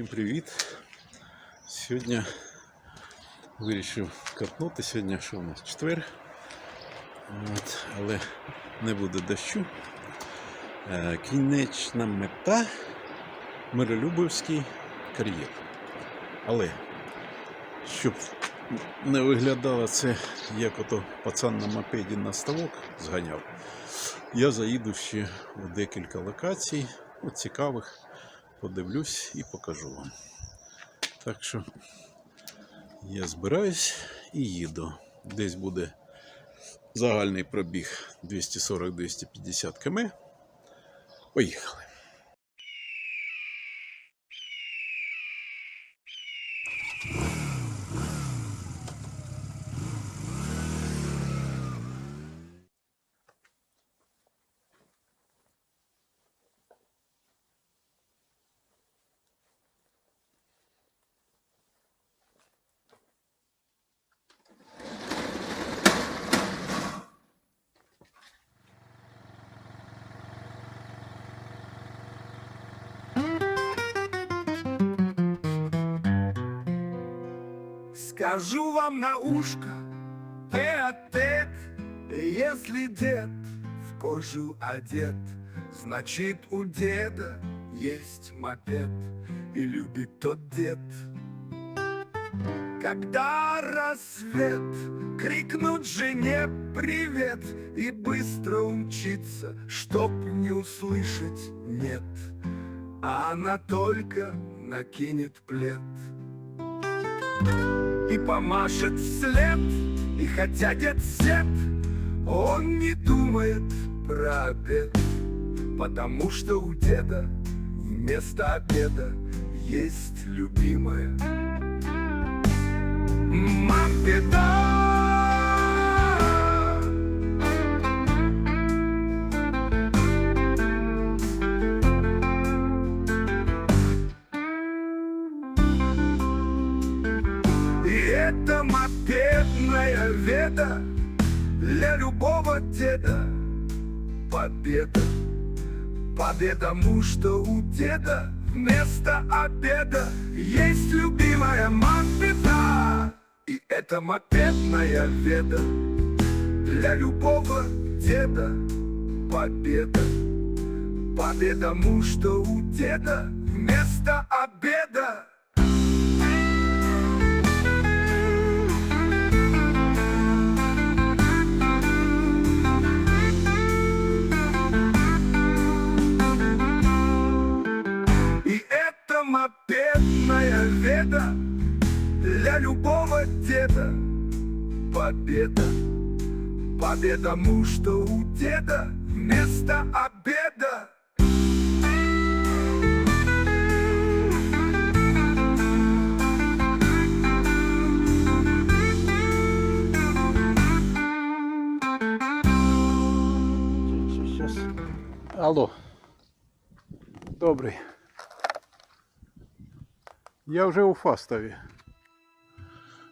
Всім привіт! Сьогодні вирішив катнути. Сьогодні що у нас? Четвер. От, але не буде дощу. Е, Кінечна мета Миролюбівський кар'єр. Але щоб не виглядало це, як ото пацан на мопеді на ставок зганяв, я заїду ще у декілька локацій, от цікавих подивлюсь і покажу вам. Так що я збираюсь і їду. Десь буде загальний пробіг 240-250 км. Поїхали. Скажу вам на ушко, тет Если дед в кожу одет, Значит у деда есть мопед, И любит тот дед. Когда рассвет, крикнуть жене привет И быстро умчиться, чтоб не услышать нет. А она только накинет плед и помашет вслед И хотя дед сед, он не думает про обед. Потому что у деда вместо обеда есть любимая Мам, беда Потому что у деда Вместо обеда Есть любимая мопеда И это мопедная веда Для любого деда Победа. Потому что у деда Вместо обеда мопедная веда Для любого деда Победа Потому что у деда Вместо обеда. Алло. Добрий. Я вже у Фастові.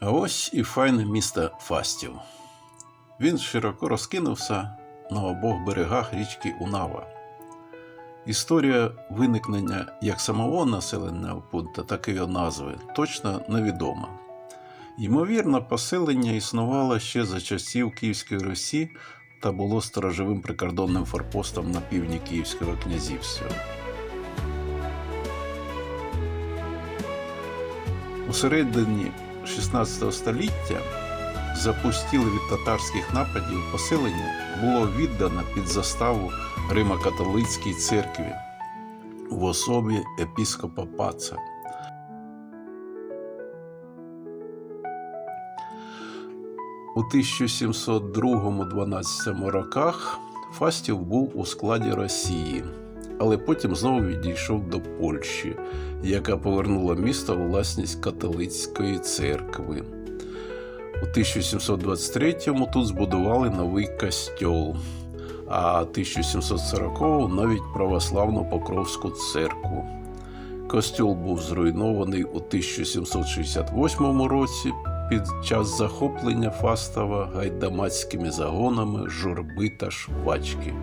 А ось і файне місто Фастів. Він широко розкинувся на обох берегах річки Унава. Історія виникнення як самого населеного пункту, так і його назви точно невідома. Ймовірно, поселення існувало ще за часів Київської Русі та було сторожовим прикордонним форпостом на півдні Київського князівства. У середині 16 століття запустіли від татарських нападів поселення було віддано під заставу Римо-католицькій церкві в особі епіскопа Паца. У 1702-12 роках Фастів був у складі Росії, але потім знову відійшов до Польщі, яка повернула місто власність католицької церкви. У 1723-му тут збудували новий костьол, а 1740-го навіть православну Покровську церкву. Костьол був зруйнований у 1768 році під час захоплення Фастова гайдамацькими загонами журби та швачки,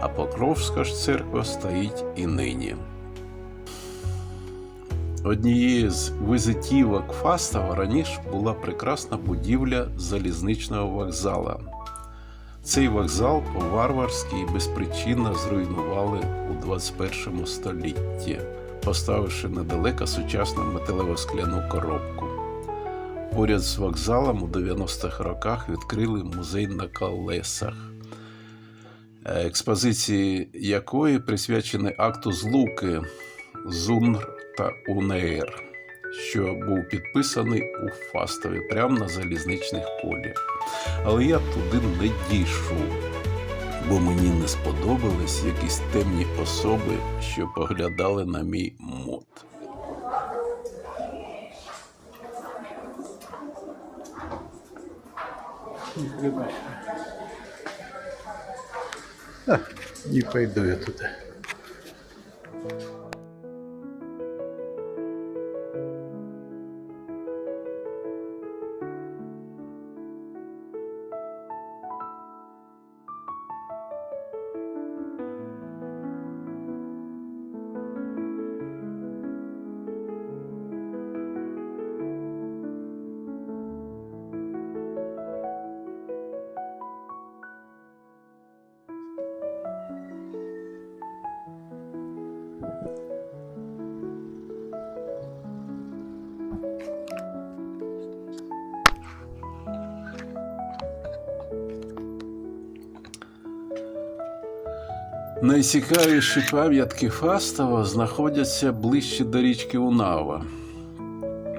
а Покровська ж церква стоїть і нині. Однією з визитівок Фастова раніше була прекрасна будівля залізничного вокзала. Цей вокзал по-варварськи і безпричинно зруйнували у 21 столітті, поставивши недалеко сучасну металево-скляну коробку. Поряд з вокзалом у 90-х роках відкрили музей на колесах, е, експозиції якої присвячені акту злуки Зунр та Унеєр, що був підписаний у Фастові прямо на залізничних коліях. Але я туди не дійшов, бо мені не сподобались якісь темні особи, що поглядали на мій мод. Не пойду я туда. Найцікавіші пам'ятки Фастова знаходяться ближче до річки Унава.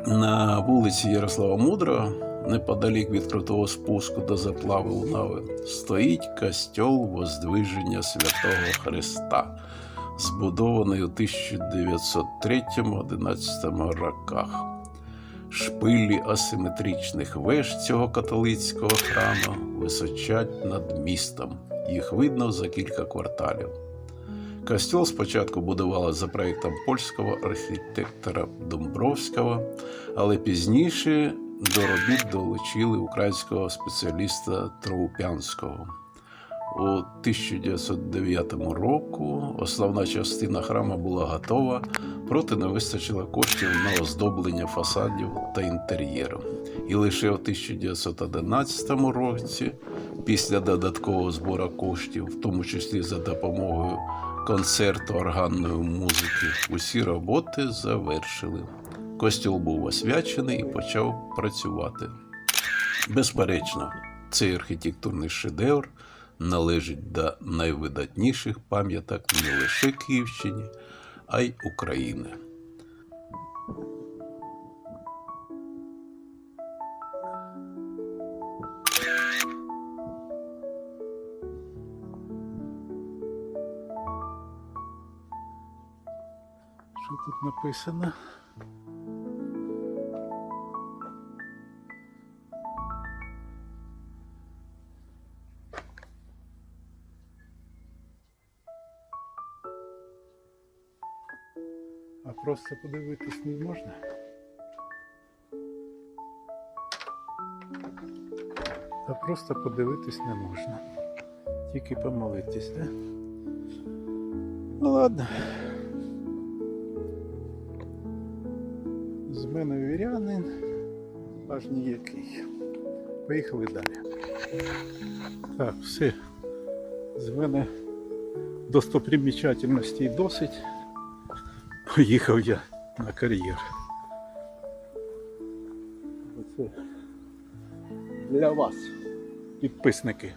На вулиці Ярослава Мудрого, неподалік від крутого спуску до заплави Унави, стоїть костьол Воздвиження Святого Христа, збудований у 1903-11 роках. Шпилі асиметричних веж цього католицького храму височать над містом. Їх видно за кілька кварталів. Костьол спочатку будували за проєктом польського архітектора Домбровського, але пізніше до робіт долучили українського спеціаліста Троупянського. У 1909 року основна частина храму була готова, проте не вистачило коштів на оздоблення фасадів та інтер'єру. І лише у 1911 році, після додаткового збору коштів, в тому числі за допомогою концерту органної музики, усі роботи завершили. Костюл був освячений і почав працювати. Безперечно, цей архітектурний шедевр належить до найвидатніших пам'яток не лише Київщини, а й України. Що тут написано? Просто подивитись не можна? Та просто подивитись не можна. Тільки помолитись, да? Ну ладно. З мене вірянин аж ніякий. Поїхали далі. Так, все. З мене достопримічательностей досить. Поїхав я на кар'єр. Оце для вас, підписники.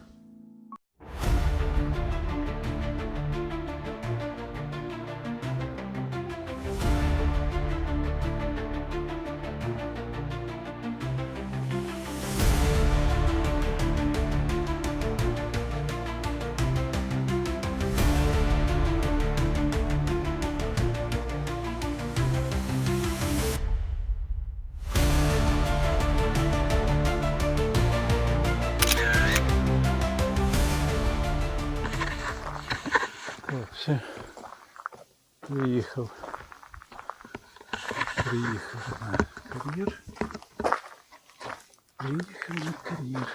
Виїхав. Приїхав на кар'єр. Приїхав на кар'єр.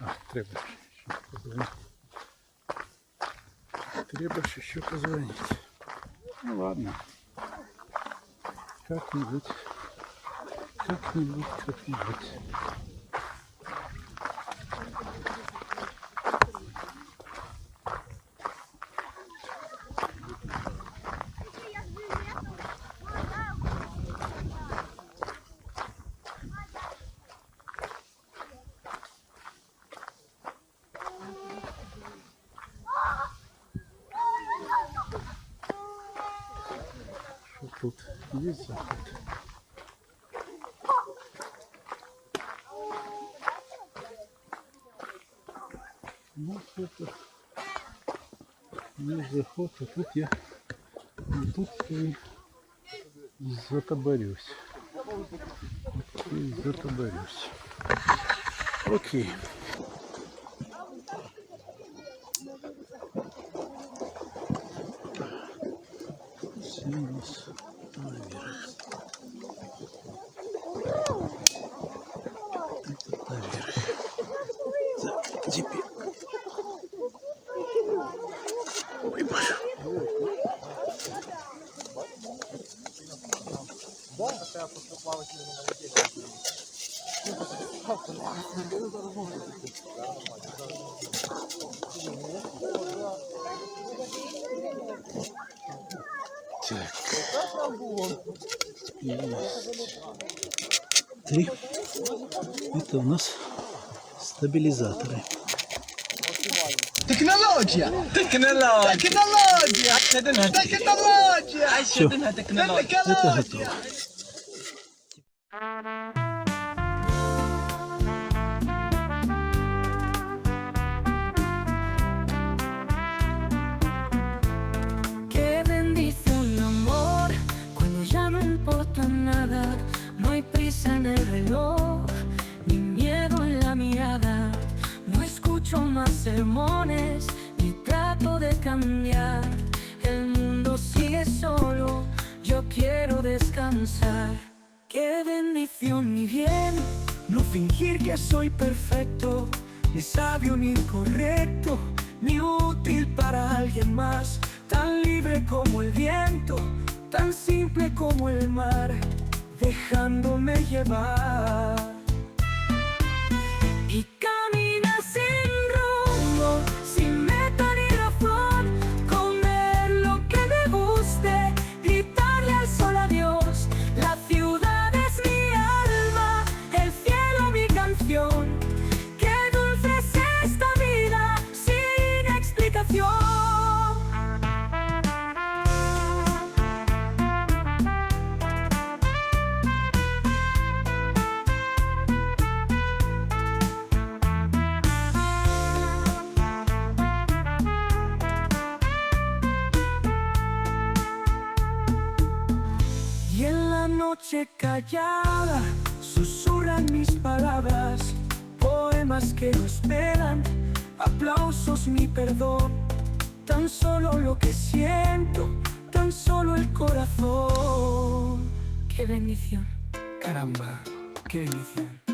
А, Треба Треба еще позвонить. Ну ладно. Как-нибудь. Как-нибудь, как-нибудь. Тут есть заход? Ну, это не заход, а тут я ну, тут и затоборюсь. Тут и затоборюсь. Окей. Снизу стабилизаторы. Tecnologia! Tecnologia! Tecnologia! Tecnologia! Все, это готово. Nada, no hay prisa en el reloj, escucho más sermones, ni trato de cambiar, el mundo sigue solo, yo quiero descansar. Qué bendición, mi bien, no fingir que soy perfecto, ni sabio ni correcto, ni útil para alguien más, tan libre como el viento, tan simple como el mar, dejándome llevar. Y callada susurran mis palabras, poemas que no esperan, aplausos mi perdón, tan solo lo que siento, tan solo el corazón. Qué bendición. Caramba, qué bendición.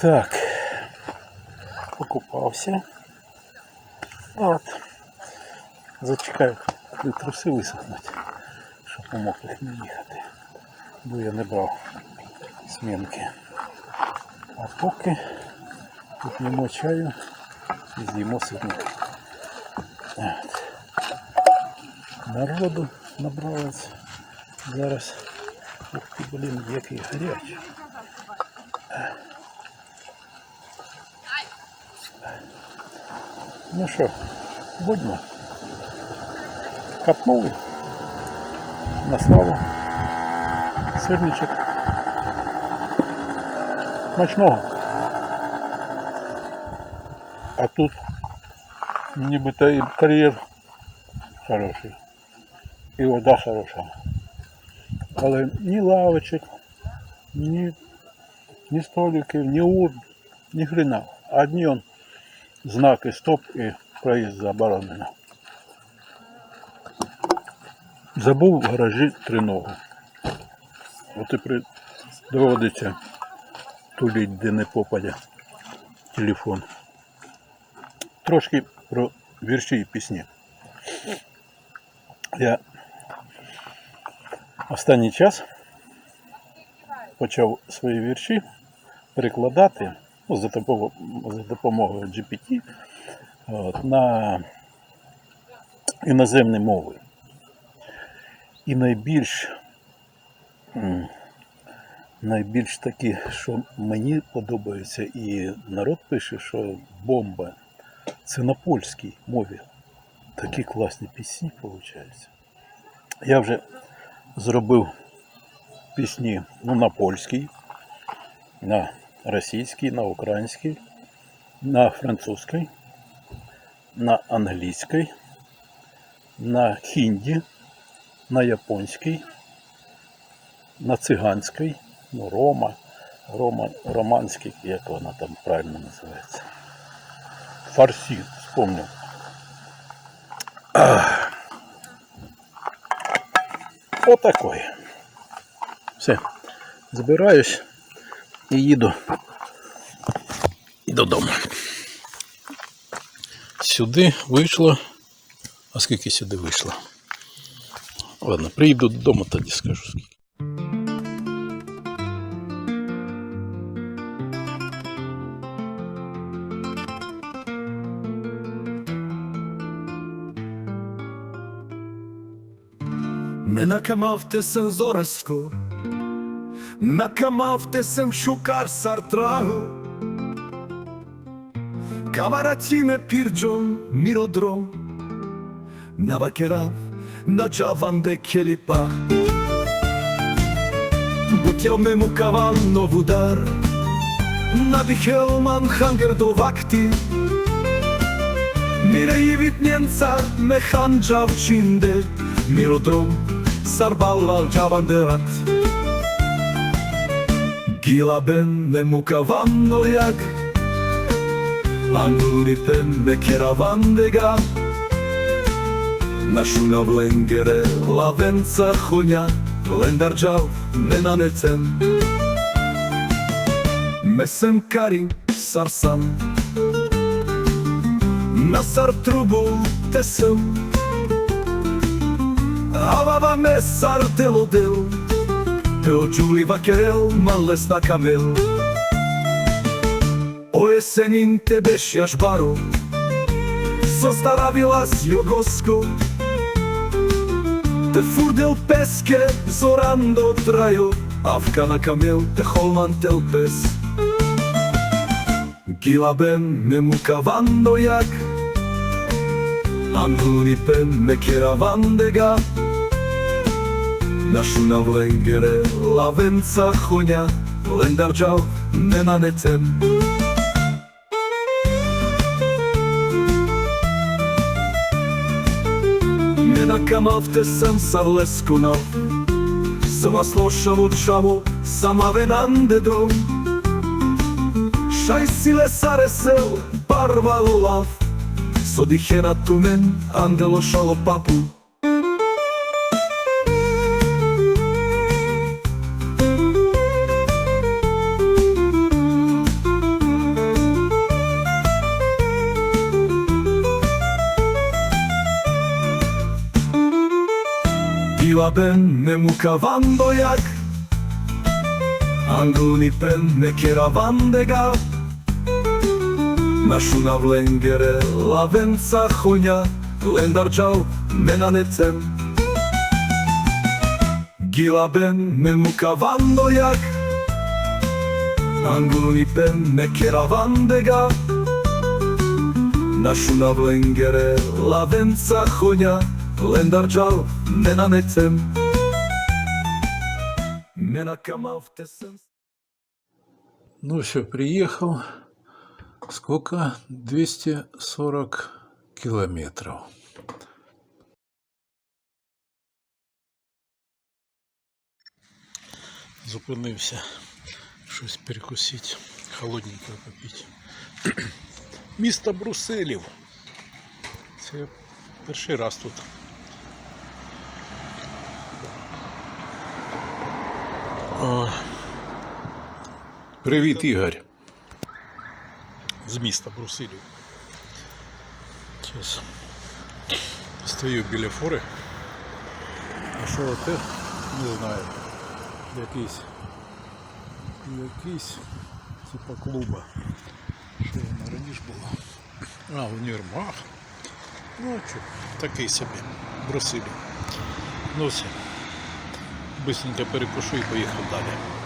Так, покупався. От. Зачекаю, коли труси висохнуть, щоб у мокрих не їхати. Бо я не брав смінки. А поки поп'ємо чаю і з'їмо сирники. Народу набралось Зараз. Ух ти, блін, який гарячий. Ну що, будьмо. Капнули. На славу. Сирничок. Смачного. А тут нібито і кар'єр хороший. І вода хороша. Але ні лавочок, ні, ні столиків, ні урн, ні хрена. Одні он знаки стоп і проїзд заборонено. Забув в гаражі триногу. От і при... доводиться туліть де не попадя телефон. Трошки про вірші і пісні. Я останній час почав свої вірші перекладати ну, за, допомогою, GPT от, на іноземні мови. І найбільш, найбільш такі, що мені подобається, і народ пише, що бомба це на польській мові. Такі класні пісні виходять. Я вже зробив пісні ну, на польській, на російській, на українській, на французькій, на англійській, на хінді, на японській, на циганській, ну, рома, рома, романській, як вона там правильно називається. Фарсі, вспомнив. Отакої. Все. Збираюсь і їду додому. Сюди вийшло. А скільки сюди вийшло? Ладно, приїду додому, тоді скажу скільки. Не накамавте зораску, накамавте шукар сартрагу. Каваратіне пірджон міродром, навакера начаванде келіпа. Бутєвмему каванно вудар, надихелман хангер до вакти. Mireyi vitnienca mechanża w czyndy Mirodrom sarballa czawanderat Gila benne mukavanno jak Anguri penne keravandega Naszuna wlengere lavenca chunia Lendarджав menanecem Mesem kari sarsan Nasar trubu tesum Те очули вакел, малесна камел. О есенин те беш јаш стара вила с јогоско Те фурдел песке, зоран до трајо. Авка на камел, те холман тел пес. Гилабен не мукаван до јак. Пен, ме кераван дега. Nașuna vlengere, la vența honea, Lendar geau, nenanetem. Nenakam avte sam savleskunal no. Sama slošal učavo, sama venande drom Šaj sile saresel, parva lav. Sodihera tumen, andelo šalo papu. Łabenemu kawando jak Anguli penne kierawandega Naszuna w lęgierę lawenca chunia Lendarczał menanecem Gilabenemu kawando jak Anguli penne kierawandega Naszuna w lęgierę lawenca chunia Lendarджал не нанецем Не накамав тесен Ну все, приехал. Сколько? 240 километров. Зупинився щось перекусити, холодненького попити. Місто Бруселів. Це перший раз тут. О. Привіт, Ігор. З міста Брусилів. Зараз стою біля фори. А що це? Не знаю. Якийсь. Якийсь типа клуба. Що воно раніше було? А, універмаг. Ну що, такий собі. Брусилів. Ну все. Быстренько перекушу і поїхав далі.